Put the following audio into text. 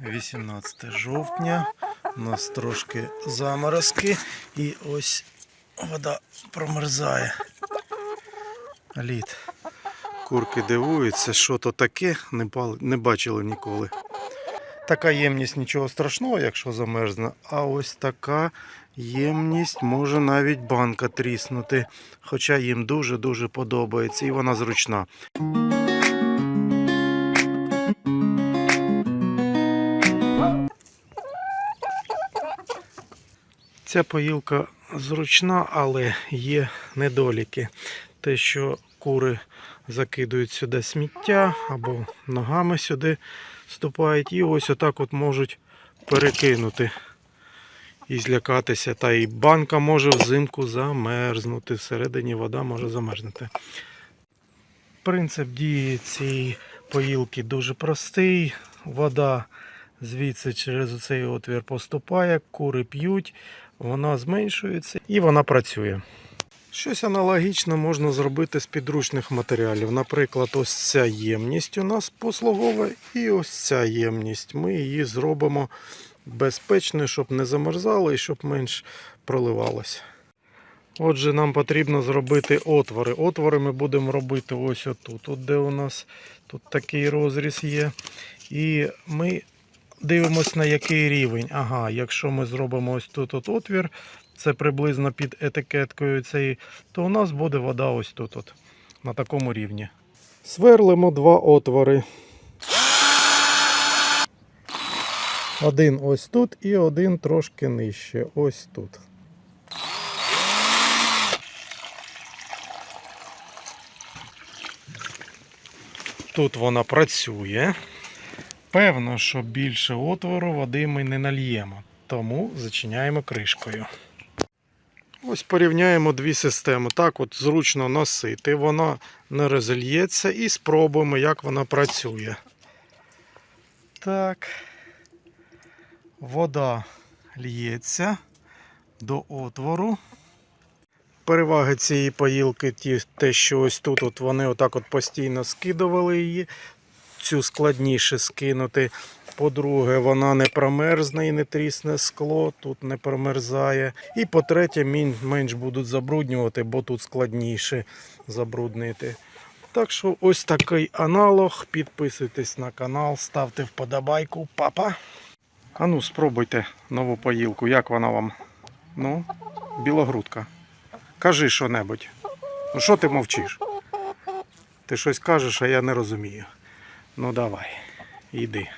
18 жовтня. У нас трошки заморозки і ось вода промерзає. Лід. Курки дивуються, що то таке, не, не бачили ніколи. Така ємність нічого страшного, якщо замерзне, а ось така ємність може навіть банка тріснути. Хоча їм дуже-дуже подобається і вона зручна. Ця поїлка зручна, але є недоліки. Те, що кури закидують сюди сміття або ногами сюди ступають, і ось отак от можуть перекинути і злякатися. Та і банка може взимку замерзнути. Всередині вода може замерзнути. Принцип дії цієї поїлки дуже простий. Вода звідси через цей отвір поступає, кури п'ють, вона зменшується і вона працює. Щось аналогічне можна зробити з підручних матеріалів. Наприклад, ось ця ємність у нас послугова, і ось ця ємність. Ми її зробимо безпечною, щоб не замерзало і щоб менш проливалося. Отже, нам потрібно зробити отвори. Отвори ми будемо робити ось отут, от де у нас тут такий розріз є. І ми дивимося на який рівень. Ага, якщо ми зробимо ось тут от отвір, це приблизно під етикеткою цієї, то у нас буде вода ось тут, от, на такому рівні. Сверлимо два отвори. Один ось тут і один трошки нижче. Ось тут. Тут вона працює. Певно, що більше отвору води ми не нальємо, тому зачиняємо кришкою. Ось порівняємо дві системи. Так от зручно носити, вона не розільється і спробуємо, як вона працює. Так. Вода лється до отвору. Переваги цієї поїлки те, що ось тут от вони отак от постійно скидували її. Цю складніше скинути. По-друге, вона не промерзне і не трісне скло, тут не промерзає. І по-третє, менш будуть забруднювати, бо тут складніше забруднити. Так що ось такий аналог. Підписуйтесь на канал, ставте вподобайку, папа. А ну, спробуйте нову поїлку. Як вона вам? Ну, білогрудка. Кажи що-небудь. Ну що ти мовчиш? Ти щось кажеш, а я не розумію. Ну давай, іди.